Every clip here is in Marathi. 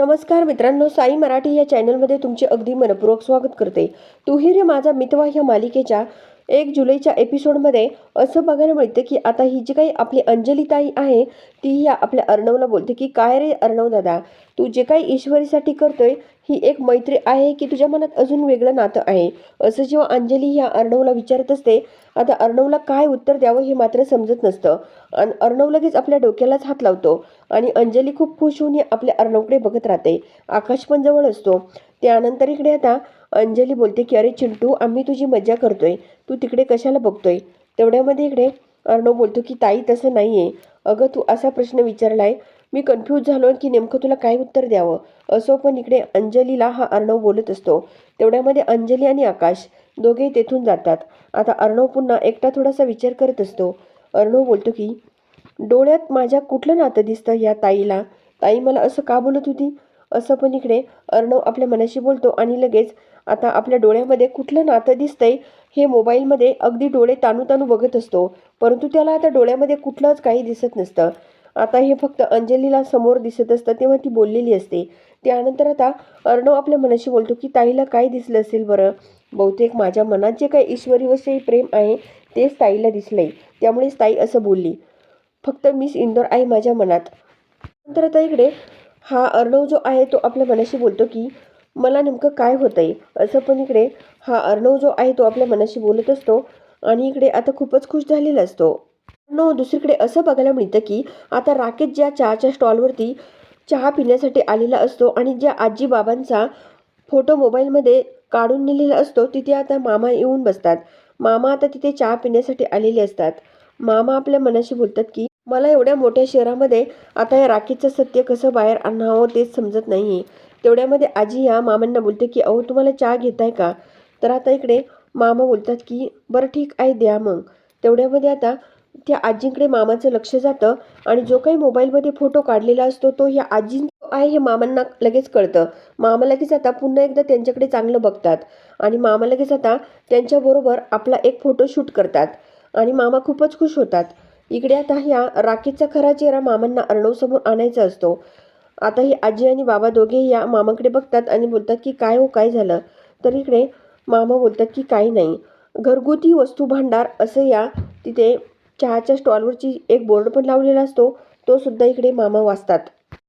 नमस्कार मित्रांनो साई मराठी या चॅनलमध्ये तुमचे अगदी मनपूर्वक स्वागत करते. तुही रे माझा मितवा ह्या मालिकेच्या एक जुलैच्या एपिसोडमध्ये असं बघायला मिळतं की आता ही जी काही आपली अंजलिताई आहे ती या आपल्या अर्णवला बोलते की काय रे अर्णव दादा तू जे काही ईश्वरीसाठी करतोय ही एक मैत्री आहे की तुझ्या मनात अजून वेगळं नातं आहे. असं जेव्हा अंजली ह्या अर्णवला विचारत असते आता अर्णवला काय उत्तर द्यावं हे मात्र समजत नसतं. आणि अर्णव लगेच आपल्या डोक्यालाच हात लावतो आणि अंजली खूप खुश होऊन आपल्या अर्णवकडे बघत राहते. आकाश पण जवळ असतो. त्यानंतर इकडे आता अंजली बोलते की अरे चिंटू आम्ही तुझी मज्जा करतोय. तू तिकडे कशाला बघतोय? तेवढ्यामध्ये इकडे अर्णव बोलतो की ताई तसं नाही आहे अगं तू असा प्रश्न विचारलाय. मी कन्फ्यूज झालो की नेमकं तुला काय उत्तर द्यावं? असो पण इकडे अंजलीला हा अर्णव बोलत असतो. तेवढ्यामध्ये अंजली आणि आकाश दोघे तेथून जातात. आता अर्णव पुन्हा एकटा थोडासा विचार करत असतो. अर्णव बोलतो की डोळ्यात माझ्या कुठलं नातं दिसतं या ताईला? ताई मला असं का बोलत होती? असं पण इकडे अर्णव आपल्या मनाशी बोलतो आणि लगेच आता आपल्या डोळ्यामध्ये कुठलं नातं दिसतंय हे मोबाईलमध्ये अगदी डोळे ताणू ताणू बघत असतो. परंतु त्याला आता डोळ्यामध्ये कुठलंच काही दिसत नसतं. आता हे फक्त अंजलीला समोर दिसत असतं तेव्हा ती बोललेली असते. त्यानंतर आता अर्णव आपल्या मनाशी बोलतो की ताईला काय दिसलं असेल बरं? बहुतेक माझ्या मनात जे काही ईश्वरीविषयी प्रेम आहे तेच ताईला दिसलंय. त्यामुळेच ताई असं बोलली. फक्त मिस इंदोर आहे माझ्या मनात. नंतर आता इकडे हा अर्णव जो आहे तो आपल्या मनाशी बोलतो की मला नेमकं काय होतंय? असं पण इकडे हा अर्णव जो आहे तो आपल्या मनाशी बोलत असतो. आणि इकडे आता खूपच खुश झालेला असतो. नो दुसरीकडे असं बघायला मिळतं की आता राकेश ज्या चहाच्या स्टॉलवरती चहा पिण्यासाठी आलेला असतो आणि ज्या आजी बाबांचा फोटो मोबाईलमध्ये काढून नेलेला असतो तिथे आता मामा येऊन बसतात. मामा आता तिथे चहा पिण्यासाठी आलेले असतात. मामा आपल्या मनाशी बोलतात की मला एवढ्या मोठ्या शहरामध्ये आता या राखीचं सत्य कसं बाहेर आणावं तेच समजत नाही तेवढ्यामध्ये आजी या मामांना बोलते की अहो तुम्हाला चहा घेताय का? तर आता इकडे मामा बोलतात की बरं ठीक आहे द्या मग. तेवढ्यामध्ये आता त्या आजींकडे मामाचं लक्ष जातं आणि जो काही मोबाईलमध्ये फोटो काढलेला असतो तो ह्या आजीं आहे हे मामांना लगेच कळतं. मामा लगेच आता पुन्हा एकदा त्यांच्याकडे चांगलं बघतात आणि मामा लगेच आता त्यांच्याबरोबर आपला एक फोटो शूट करतात आणि मामा खूपच खुश होतात. इकडे आता ह्या राकेशचा खरा चेहरा मामांना अर्णवसमोर आणायचा असतो. आता ही आजी आणि बाबा दोघे या मामाकडे बघतात आणि बोलतात की काय हो काय झालं? तर इकडे मामा बोलतात की काही नाही. घरगुती वस्तू भांडार असं या तिथे चहाच्या स्टॉलवरची एक बोर्ड पण लावलेला असतो. तो सुद्धा इकडे मामा वाचतात.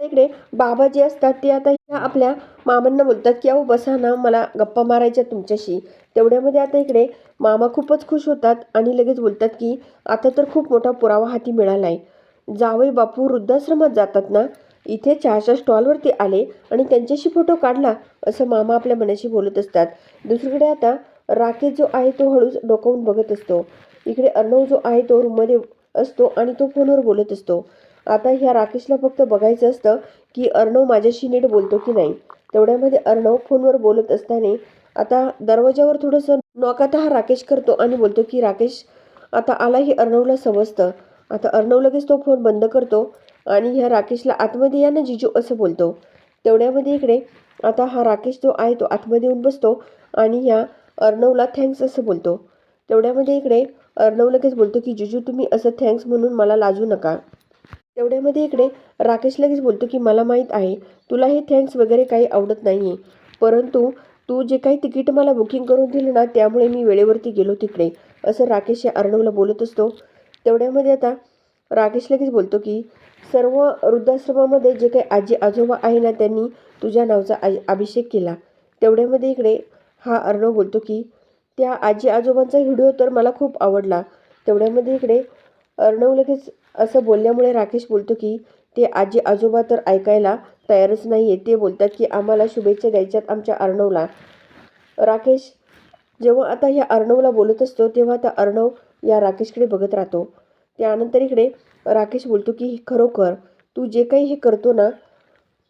इकडे बाबा जे असतात ते आता ह्या आपल्या मामांना बोलतात की अहो बसा ना मला गप्पा मारायच्या तुमच्याशी. तेवढ्यामध्ये आता इकडे मामा खूपच खुश होतात आणि लगेच बोलतात की आता तर खूप मोठा पुरावा हाती मिळाला आहे जावई बापू वृद्धाश्रमात जातात ना? इथे चहाच्या स्टॉलवरती आले आणि त्यांच्याशी फोटो काढला असं मामा आपल्या मनाशी बोलत असतात. दुसरीकडे आता राकेश जो आहे तो हळूच डोकावून बघत असतो. इकडे अर्णव जो आहे तो रूममध्ये असतो आणि तो फोनवर बोलत असतो. आता ह्या राकेशला फक्त बघायचं असतं की अर्णव माझ्याशी नीट बोलतो की नाही. तेवढ्यामध्ये अर्णव फोनवर बोलत असताना आता दरवाजावर थोडंसं नोकाता आता हा राकेश करतो आणि बोलतो की राकेश आता आला हे अर्णवला समजतं. आता अर्णव लगेच तो फोन बंद करतो आणि ह्या राकेशला आतमध्ये या ना जिजू असं बोलतो. तेवढ्यामध्ये इकडे आता हा राकेश जो आहे तो आतमध्ये येऊन बसतो आणि ह्या अर्णवला थँक्स असं बोलतो. तेवढ्यामध्ये इकडे अर्णव लगेच बोलतो की जुजू तुम्ही असं थँक्स म्हणून मला लाजू नका. तेवढ्यामध्ये इकडे राकेश लगेच बोलतो की मला माहीत आहे तुला हे थँक्स वगैरे काही आवडत नाही आहे परंतु तू जे काही तिकीट मला बुकिंग करून दिलं ना त्यामुळे मी वेळेवरती गेलो तिकडे. असं राकेश या अर्णवला बोलत असतो. तेवढ्यामध्ये आता राकेश लगेच बोलतो की सर्व वृद्धाश्रमामध्ये जे काही आजी आजोबा आहे ना त्यांनी तुझ्या नावचा आ अभिषेक केला. तेवढ्यामध्ये इकडे हा अर्णव बोलतो की त्या आजी आजोबांचा व्हिडिओ तर मला खूप आवडला. तेवढ्यामध्ये इकडे अर्णव लगेच असं बोलल्यामुळे राकेश बोलतो की ते आजी आजोबा तर ऐकायला तयारच नाही आहे ते बोलतात की आम्हाला शुभेच्छा द्यायच्यात आमच्या अर्णवला. राकेश जेव्हा आता या अर्णवला बोलत असतो तेव्हा आता अर्णव या राकेशकडे बघत राहतो. त्यानंतर इकडे राकेश बोलतो की खरोखर तू जे काही हे करतो ना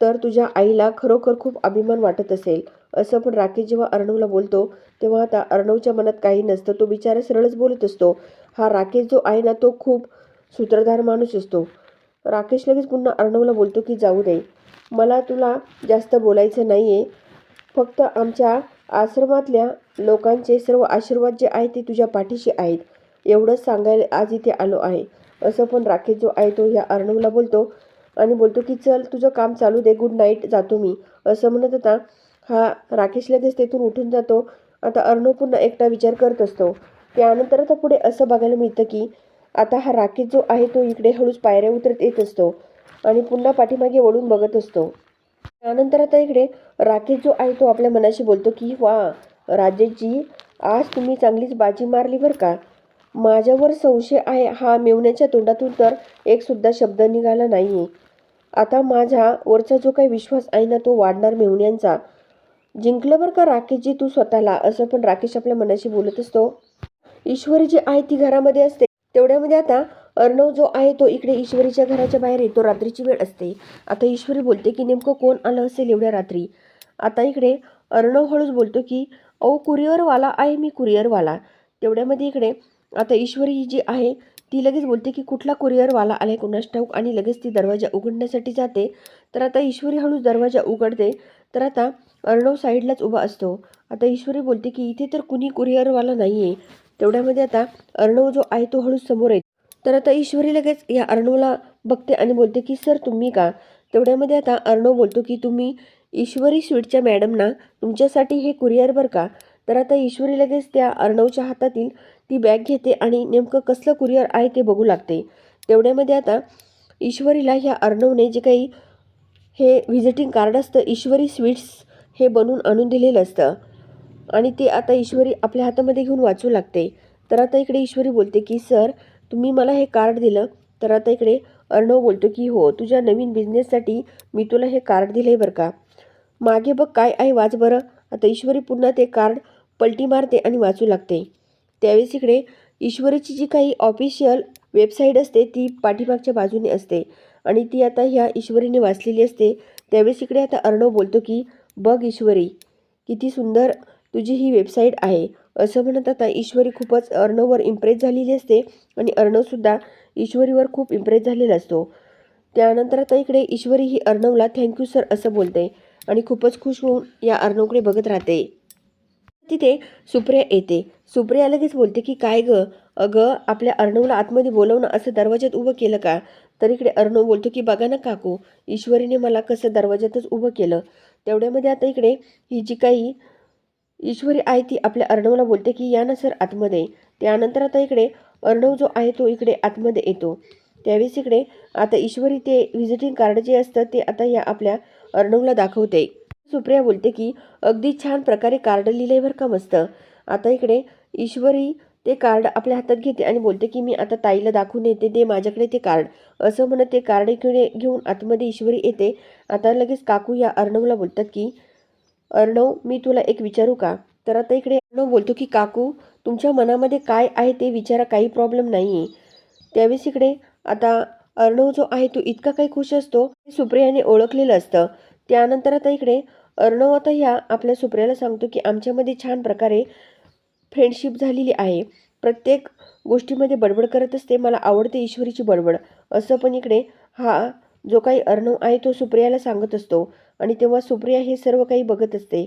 तर तुझ्या आईला खरोखर खूप अभिमान वाटत असेल. असं पण राकेश जेव्हा अर्णवला बोलतो तेव्हा आता अर्णवच्या मनात काही नसतं तो बिचारा सरळच बोलत असतो. हा राकेश जो आहे ना तो खूप सूत्रधार माणूस असतो. राकेश लगेच पुन्हा अर्णवला बोलतो की जाऊ दे. मला तुला जास्त बोलायचं नाही आहे फक्त आमच्या आश्रमातल्या लोकांचे सर्व आशीर्वाद जे आहेत ते तुझ्या पाठीशी आहेत. एवढंच सांगायला आज इथे आलो आहे. असं पण राकेश जो आहे तो ह्या अर्णवला बोलतो. आणि बोलतो की चल तुझं काम चालू दे. गुड नाईट जातो मी. असं म्हणत होता हा राकेश लगेच तेथून उठून जातो. आता अर्णव पुन्हा एकटा विचार करत असतो. त्यानंतर आता पुढे असं बघायला मिळतं की आता हा राकेश जो आहे तो इकडे हळूच पायऱ्या उतरत येत असतो आणि पुन्हा पाठीमागे वळून बघत असतो. त्यानंतर आता इकडे राकेश जो आहे तो आपल्या मनाशी बोलतो की वा राजेशजी आज तुम्ही चांगलीच बाजी मारली बरं का? माझ्यावर संशय आहे. हा मेवण्याच्या तोंडातून तर एक सुद्धा शब्द निघाला नाही आता माझ्या वरचा जो काही विश्वास आहे ना तो वाढणार मेवण्यांचा जिंकलं बरं का राकेशजी तू स्वतःला? असं पण राकेश आपल्या मनाशी बोलत असतो. ईश्वरी जी आहे ती घरामध्ये असते. तेवढ्यामध्ये आता अर्णव जो आहे तो इकडे ईश्वरीच्या घराच्या बाहेर येतो. रात्रीची वेळ असते. आता ईश्वरी बोलते की नेमकं कोण आलं असेल एवढ्या रात्री? आता इकडे अर्णव हळूच बोलतो की अहो कुरिअरवाला आहे मी कुरिअरवाला. तेवढ्यामध्ये इकडे आता ईश्वरी ही जी आहे ती लगेच बोलते की कुठला कुरिअरवाला आलाय कुणास ठाऊक आणि लगेच ती दरवाजा उघडण्यासाठी जाते. तर आता ईश्वरी हळूच दरवाजा उघडते. तर आता अर्णव साईडलाच उभा असतो. आता ईश्वरी बोलते की इथे तर कुणी कुरिअरवाला नाही आहे तेवढ्यामध्ये आता अर्णव जो आहे तो हळूच समोर येतो. तर आता ईश्वरी लगेच या अर्णवला बघते आणि बोलते की सर तुम्ही का? तेवढ्यामध्ये आता अर्णव बोलतो की तुम्ही ईश्वरी स्वीटच्या मॅडमना तुमच्यासाठी हे कुरिअर बरं का? तर आता ईश्वरी लगेच त्या अर्णवच्या हातातील ती बॅग घेते आणि नेमकं कसलं कुरिअर आहे ते बघू लागते. तेवढ्यामध्ये आता ईश्वरीला ह्या अर्णवने जे काही हे व्हिजिटिंग कार्ड असतं ईश्वरी स्वीट्स हे बनवून आणून दिलेलं असतं. आणि ते आता ईश्वरी आपल्या हातामध्ये घेऊन वाचू लागते. तर आता इकडे ईश्वरी बोलते की सर तुम्ही मला हे कार्ड दिलं. तर आता इकडे अर्णव बोलतो की हो तुझ्या नवीन बिझनेससाठी मी तुला हे कार्ड दिलं आहे बरं का. मागे बघ काय आहे वाच बरं. आता ईश्वरी पुन्हा ते कार्ड पलटी मारते आणि वाचू लागते. त्यावेळेस इकडे ईश्वरीची जी काही ऑफिशियल वेबसाईट असते ती पाठीमागच्या बाजूने असते. आणि ती आता ह्या ईश्वरीने वाचलेली असते. त्यावेळेस इकडे आता अर्णव बोलतो की बघ ईश्वरी किती सुंदर तुझी ही वेबसाईट आहे. असं म्हणत आता ईश्वरी खूपच अर्णववर इम्प्रेस झालेली असते. आणि अर्णवसुद्धा ईश्वरीवर खूप इम्प्रेस झालेला असतो. त्यानंतर आता इकडे ईश्वरी ही अर्णवला थँक्यू सर असं बोलते. आणि खूपच खुश होऊन या अर्णवकडे बघत राहते. तिथे सुप्रिया येते. सुप्रिया लगेच बोलते की काय ग? अगं आपल्या अर्णवला आतमध्ये बोलवणं असं दरवाज्यात उभं केलं का? तर इकडे अर्णव बोलतो की बघा ना काकू ईश्वरीने मला कसं दरवाज्यातच उभं केलं. तेवढ्यामध्ये आता इकडे ही जी काही ईश्वरी आहे ती आपल्या अर्णवला बोलते की या ना सर आतमध्ये. त्यानंतर आता इकडे अर्णव जो आहे तो इकडे आतमध्ये येतो. त्यावेळेस इकडे आता ईश्वरी ते व्हिजिटिंग कार्ड जे असतं ते आता या आपल्या अर्णवला दाखवते. सुप्रिया बोलते की अगदी छान प्रकारे कार्ड लिहिलंय बरं का मस्त. आता इकडे ईश्वरी ते कार्ड आपल्या हातात घेते आणि बोलते की मी आता ताईला दाखवून येते दे माझ्याकडे ते कार्ड. असं म्हणत ते कार्ड इकडे घेऊन आतमध्ये ईश्वरी येते. आता लगेच काकू या अर्णवला बोलतात की अर्णव मी तुला एक विचारू का? तर आता इकडे अर्णव बोलतो की काकू तुमच्या मनामध्ये काय आहे ते विचारा काही प्रॉब्लेम नाही आहे त्यावेळेस इकडे आता अर्णव जो आहे तो इतका काही खुश असतो सुप्रियाने ओळखलेलं असतं. त्यानंतर आता इकडे अर्णव आता ह्या आपल्या सुप्रियाला सांगतो की आमच्यामध्ये छान प्रकारे फ्रेंडशिप झालेली आहे. प्रत्येक गोष्टीमध्ये बडबड करत असते. मला आवडते ईश्वरीची बडबड. असं पण इकडे हा जो काही अर्णव आहे तो सुप्रियाला सांगत असतो. आणि तेव्हा सुप्रिया हे सर्व काही बघत असते.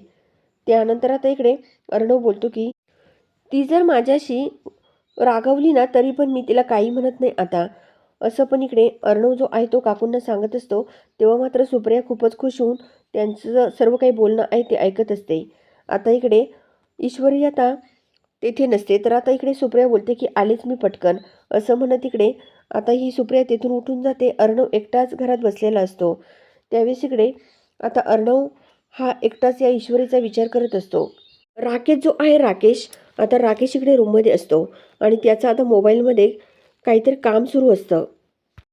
त्यानंतर आता इकडे अर्णव बोलतो की ती जर माझ्याशी रागवली ना तरी पण मी तिला काही म्हणत नाही आता. असं पण इकडे अर्णव जो आहे तो काकूंना सांगत असतो. तेव्हा मात्र सुप्रिया खूपच खुश होऊन त्यांचं सर्व काही बोलणं आहे ते ऐकत असते. आता इकडे ईश्वरी आता तेथे नसते. तर आता इकडे सुप्रिया बोलते की आलेच मी पटकन. असं म्हणत इकडे आता ही सुप्रिया तेथून उठून जाते. अर्णव एकटाच घरात बसलेला असतो. त्यावेळेस इकडे आता अर्णव हा एकटाच या ईश्वरीचा विचार करत असतो. राकेश जो आहे राकेश आता राकेश इकडे रूममध्ये असतो. आणि त्याचा आता मोबाईलमध्ये काहीतरी काम सुरू असतं.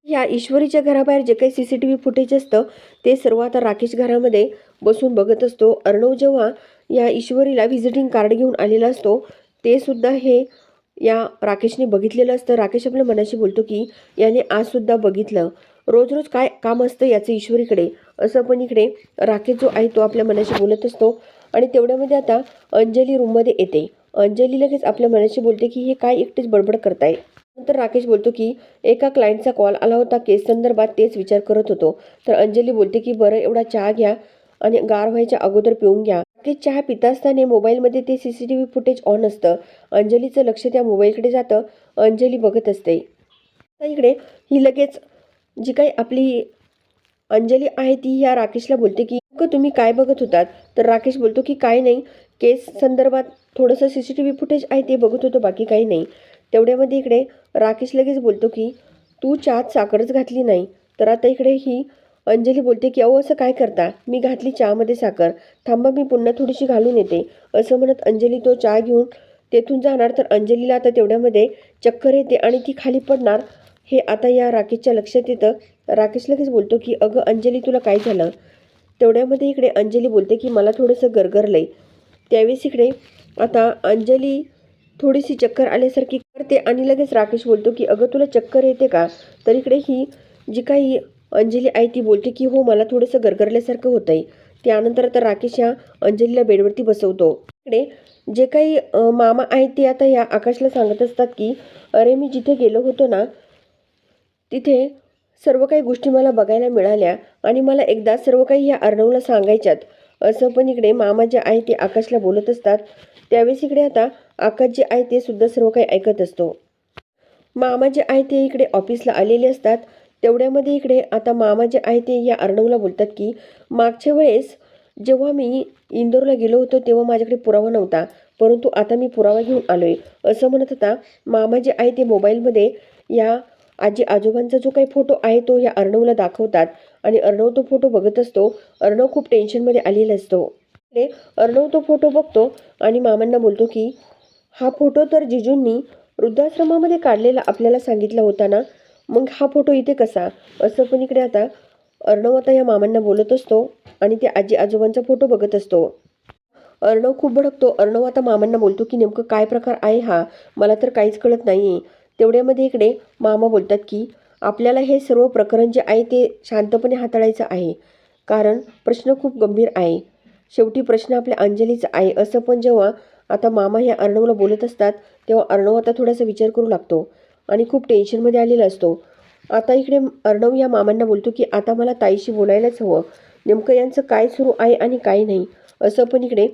या ईश्वरीच्या घराबाहेर जे काही C C T V footage असतं ते सर्व आता राकेश घरामध्ये बसून बघत असतो. अर्णव जेव्हा या ईश्वरीला व्हिजिटिंग कार्ड घेऊन आलेला असतो ते सुद्धा हे या राकेशने बघितलेलं असतं. राकेश आपल्या मनाशी बोलतो की याने आजसुद्धा बघितलं. रोज रोज काय काम असतं याचं ईश्वरीकडे? असं पण इकडे राकेश जो आहे तो आपल्या मनाशी बोलत असतो. आणि तेवढ्यामध्ये आता अंजली रूममध्ये येते. अंजली लगेच आपल्या मनाशी बोलते की हे काय एकटेच बडबड करताय? नंतर राकेश बोलतो की एका क्लायंटचा कॉल आला होता केस संदर्भात तेच विचार करत होतो. तर अंजली बोलते की बरं एवढा चहा घ्या आणि गार व्हायच्या अगोदर पिऊन घ्या. राकेश चहा पित असताना मोबाईलमध्ये ते C C T V footage on असतं. अंजलीचं लक्ष त्या मोबाईलकडे जातं. अंजली बघत असते. इकडे ही लगेच जी काही आपली अंजली आहे ती ह्या राकेशला बोलते की तुम्ही काय बघत होतात? तर राकेश बोलतो की काय नाही. केस संदर्भात थोडंसं C C T V footage आहे ते बघत होतो. बाकी काही नाही. तेवढ्यामध्ये इकडे राकेश लगेच बोलतो की तू चहात साखरच घातली नाही. तर आता इकडे ही अंजली बोलते की अहो असं काय करता? मी घातली चहामध्ये साखर. थांबा मी पुन्हा थोडीशी घालून येते. असं म्हणत अंजली तो चहा घेऊन तेथून जाणार. तर अंजलीला आता तेवढ्यामध्ये चक्कर येते आणि ती खाली पडणार. हे आता या राकेशच्या लक्षात येतं. राकेश लगेच बोलतो की अगं अंजली तुला काय झालं? तेवढ्यामध्ये इकडे अंजली बोलते की मला थोडंसं गरगरलं आहे त्यावेळेस इकडे आता अंजली थोडीशी चक्कर आल्यासारखी करते आणि लगेच राकेश बोलतो की अगं तुला चक्कर येते का? तर इकडे ही जी काही अंजली आहे ती बोलते की हो मला थोडंसं गरगरल्यासारखं होतं आहे त्यानंतर आता राकेश ह्या अंजलीला बेडवरती बसवतो. इकडे जे काही मामा आहेत ते आता या आकाशला सांगत असतात की अरे मी जिथे गेलो होतो ना तिथे सर्व काही गोष्टी मला बघायला मिळाल्या आणि मला एकदा सर्व काही ह्या अर्णवला सांगायच्यात. असं पण इकडे मामा जे आहे ते आकाशला बोलत असतात. त्यावेळेस इकडे आता आकाश जे आहे ते सुद्धा सर्व काही ऐकत असतो. मामा जे आहे ते इकडे ऑफिसला आलेले असतात. तेवढ्यामध्ये इकडे आता मामा जे आहे ते या अर्णवला बोलतात की मागच्या वेळेस जेव्हा मी इंदोरला गेलो होतो तेव्हा माझ्याकडे पुरावा नव्हता. परंतु आता मी पुरावा घेऊन आलो आहे असं म्हणत होता मामा जे आहे ते मोबाईलमध्ये या आजी आजोबांचा जो काही फोटो आहे तो या अर्णवला दाखवतात. आणि अर्णव तो फोटो बघत असतो. अर्णव खूप टेन्शनमध्ये आलेला असतो. अर्णव तो फोटो बघतो आणि मामांना बोलतो की हा फोटो तर जिजूंनी वृद्धाश्रमामध्ये काढलेला आपल्याला सांगितला होता ना? मग हा फोटो इथे कसा? असं पण इकडे आता अर्णव आता या मामांना बोलत असतो आणि ते आजी आजोबांचा फोटो बघत असतो. अर्णव खूप भडकतो. अर्णव आता मामांना बोलतो की नेमकं काय प्रकार आहे हा? मला तर काहीच कळत नाही आहे तेवढ्यामध्ये इकडे मामा बोलतात की आपल्याला हे सर्व प्रकरण जे आहे ते शांतपणे हाताळायचं आहे. कारण प्रश्न खूप गंभीर आहे. शेवटी प्रश्न आपल्या अंजलीचा आहे. असं पण जेव्हा आता मामा ह्या अर्णवला बोलत असतात तेव्हा अर्णव आता थोडासा विचार करू लागतो आणि खूप टेन्शनमध्ये आलेला असतो. आता इकडे अर्णव या मामांना बोलतो की आता मला ताईशी बोलायलाच हवं. नेमकं यांचं काय सुरू आहे आणि काय नाही? असं पण इकडे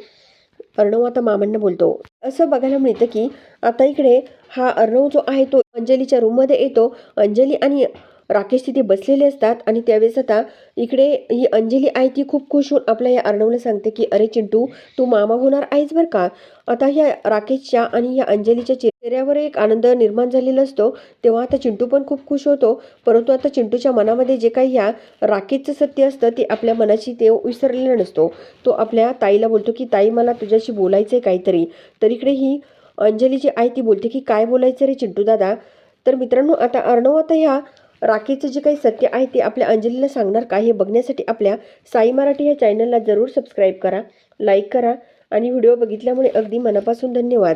अर्णव आता मामांना बोलतो. असं बघायला मिळतं की आता इकडे हा अर्णव जो आहे तो अंजलीच्या रूममध्ये येतो. अंजली आणि राकेश तिथे बसलेले असतात आणि त्यावेळेस आता इकडे ही अंजली आई ती खूप खुश होऊन आपल्या या अर्णवला सांगते की अरे चिंटू तू मामा होणार आहेस बरं का? आता ह्या राकेशच्या आणि या अंजलीच्या चेहऱ्यावर एक आनंद निर्माण झालेला असतो. तेव्हा आता चिंटू पण खूप खुश होतो. परंतु आता चिंटूच्या मनामध्ये जे काही ह्या राकेशचं सत्य असतं ते आपल्या मनाशी ते विसरलेलं नसतो. तो आपल्या ताईला बोलतो की ताई मला तुझ्याशी बोलायचं आहे काहीतरी. तर इकडे ही अंजलीची आई ती बोलते की काय बोलायचं रे चिंटू दादा? तर मित्रांनो आता अर्णव आता ह्या राखीचं जे काही सत्य आहे ते आपल्या अंजलीला सांगणार का हे बघण्यासाठी आपल्या साई मराठी या चॅनलला जरूर सबस्क्राईब करा लाईक करा आणि व्हिडिओ बघितल्यामुळे अगदी मनापासून धन्यवाद.